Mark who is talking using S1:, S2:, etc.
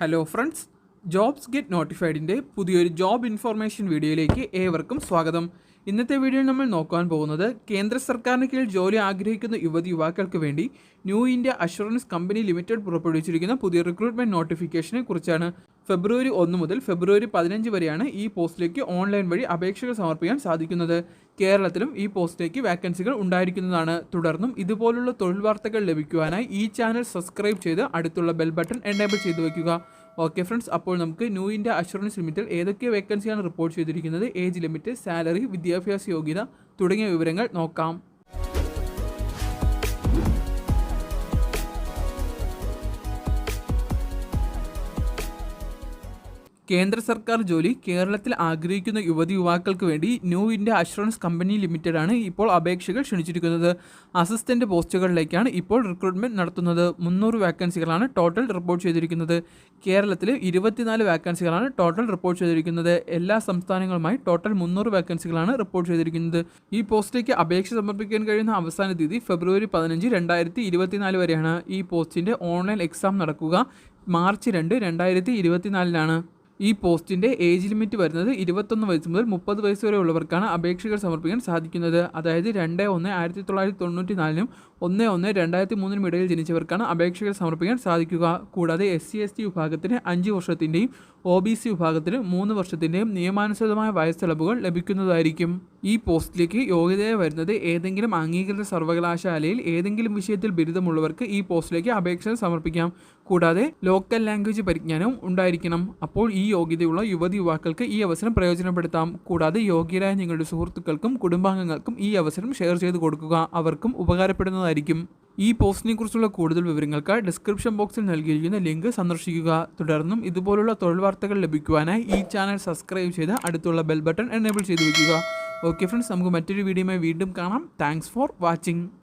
S1: Hello friends jobs get നോട്ടിഫൈഡിന്റെ പുതിയൊരു job information വീഡിയോയിലേക്ക് ഏവർക്കും സ്വാഗതം. ഇന്നത്തെ വീഡിയോയിൽ നമ്മൾ നോക്കാൻ പോകുന്നത് കേന്ദ്ര സർക്കാരിന് കീഴിൽ ജോലി ആഗ്രഹിക്കുന്ന യുവതി യുവാക്കൾക്ക് വേണ്ടി new India assurance company limited പുറപ്പെടുവിച്ചിരിക്കുന്ന പുതിയ റിക്രൂട്ട്മെന്റ് നോട്ടിഫിക്കേഷനെ കുറിച്ചാണ്. ഫെബ്രുവരി ഒന്ന് മുതൽ ഫെബ്രുവരി പതിനഞ്ച് വരെയാണ് ഈ പോസ്റ്റിലേക്ക് ഓൺലൈൻ വഴി അപേക്ഷകൾ സമർപ്പിക്കാൻ സാധിക്കുന്നത്. കേരളത്തിലും ഈ പോസ്റ്റിലേക്ക് വാക്കൻസികൾ ഉണ്ടായിരിക്കുന്നതാണ്. തുടർന്നും ഇതുപോലുള്ള തൊഴിൽ വാർത്തകൾ ലഭിക്കുവാനായി ഈ ചാനൽ സബ്സ്ക്രൈബ് ചെയ്ത് അടുത്തുള്ള ബെൽ ബട്ടൺ എനേബിൾ ചെയ്തു വയ്ക്കുക. ഓക്കെ ഫ്രണ്ട്സ് അപ്പോൾ നമുക്ക് ന്യൂ ഇന്ത്യ അഷുറൻസ് ലിമിറ്റഡ് ഏതൊക്കെ വേക്കൻസിയാണ് റിപ്പോർട്ട് ചെയ്തിരിക്കുന്നത്? ഏജ് ലിമിറ്റ് സാലറി വിദ്യാഭ്യാസ യോഗ്യത തുടങ്ങിയ വിവരങ്ങൾ നോക്കാം. കേന്ദ്ര സർക്കാർ ജോലി കേരളത്തിൽ ആഗ്രഹിക്കുന്ന യുവതി യുവാക്കൾക്ക് വേണ്ടി new India assurance company limited ആണ് ഇപ്പോൾ അപേക്ഷകൾ ക്ഷണിച്ചിരിക്കുന്നത്. അസിസ്റ്റന്റ് പോസ്റ്റുകളിലേക്കാണ് ഇപ്പോൾ റിക്രൂട്ട്മെന്റ് നടത്തുന്നത്. മുന്നൂറ് വാക്കൻസികളാണ് ടോട്ടൽ റിപ്പോർട്ട് ചെയ്തിരിക്കുന്നത്. കേരളത്തിൽ ഇരുപത്തിനാല് വാക്കൻസികളാണ് ടോട്ടൽ റിപ്പോർട്ട് ചെയ്തിരിക്കുന്നത്. എല്ലാ സംസ്ഥാനങ്ങളുമായി ടോട്ടൽ മുന്നൂറ് വാക്കൻസികളാണ് റിപ്പോർട്ട് ചെയ്തിരിക്കുന്നത്. ഈ പോസ്റ്റിലേക്ക് അപേക്ഷ സമർപ്പിക്കാൻ കഴിയുന്ന അവസാന തീയതി ഫെബ്രുവരി പതിനഞ്ച് രണ്ടായിരത്തി ഇരുപത്തിനാല് വരെയാണ്. ഈ പോസ്റ്റിന്റെ ഓൺലൈൻ എക്സാം നടക്കുക മാർച്ച് രണ്ട് രണ്ടായിരത്തി ഇരുപത്തിനാലിലാണ് ഈ പോസ്റ്റിന്റെ ഏജ് ലിമിറ്റ് വരുന്നത് ഇരുപത്തൊന്ന് വയസ്സ് മുതൽ മുപ്പത് വയസ്സ് വരെ ഉള്ളവർക്കാണ് അപേക്ഷകൾ സമർപ്പിക്കാൻ സാധിക്കുന്നത്. അതായത് രണ്ട് ഒന്ന് ആയിരത്തി തൊള്ളായിരത്തി തൊണ്ണൂറ്റി നാലിനും ഒന്ന് ഒന്ന് രണ്ടായിരത്തി മൂന്നിനും ഇടയിൽ ജനിച്ചവർക്കാണ് അപേക്ഷകൾ സമർപ്പിക്കാൻ സാധിക്കുക. കൂടാതെ എസ് സി എസ് ടി വിഭാഗത്തിന് അഞ്ച് വർഷത്തിന്റെയും ഒ ബി സി വിഭാഗത്തിന് മൂന്ന് വർഷത്തിന്റെയും നിയമാനുസൃതമായ വയസ്സിളവുകൾ ലഭിക്കുന്നതായിരിക്കും. ഈ പോസ്റ്റിലേക്ക് യോഗ്യതയായി വരുന്നത് ഏതെങ്കിലും അംഗീകൃത സർവകലാശാലയിൽ ഏതെങ്കിലും വിഷയത്തിൽ ബിരുദമുള്ളവർക്ക് ഈ പോസ്റ്റിലേക്ക് അപേക്ഷ സമർപ്പിക്കാം. കൂടാതെ ലോക്കൽ ലാംഗ്വേജ് പരിജ്ഞാനവും ഉണ്ടായിരിക്കണം. അപ്പോൾ ഈ യോഗ്യതയുള്ള യുവതി യുവാക്കൾക്ക് ഈ അവസരം പ്രയോജനപ്പെടുത്താം. കൂടാതെ യോഗ്യരായ നിങ്ങളുടെ സുഹൃത്തുക്കൾക്കും കുടുംബാംഗങ്ങൾക്കും ഈ അവസരം ഷെയർ ചെയ്ത് കൊടുക്കുക. അവർക്കും ഉപകാരപ്പെടുന്നതായിരിക്കും. ഈ പോസ്റ്റിനെ കുറിച്ചുള്ള കൂടുതൽ വിവരങ്ങൾക്ക് ഡിസ്ക്രിപ്ഷൻ ബോക്സിൽ നൽകിയിരിക്കുന്ന ലിങ്ക് സന്ദർശിക്കുക. തുടർന്നും ഇതുപോലുള്ള തൊഴിൽ വാർത്തകൾ ലഭിക്കുവാനായി ഈ ചാനൽ സബ്സ്ക്രൈബ് ചെയ്ത് അടുത്തുള്ള ബെൽ ബട്ടൺ എനേബിൾ ചെയ്തു വയ്ക്കുക. ഓക്കെ ഫ്രണ്ട്സ് നമുക്ക് മറ്റൊരു വീഡിയോയുമായി വീണ്ടും കാണാം. Thanks for watching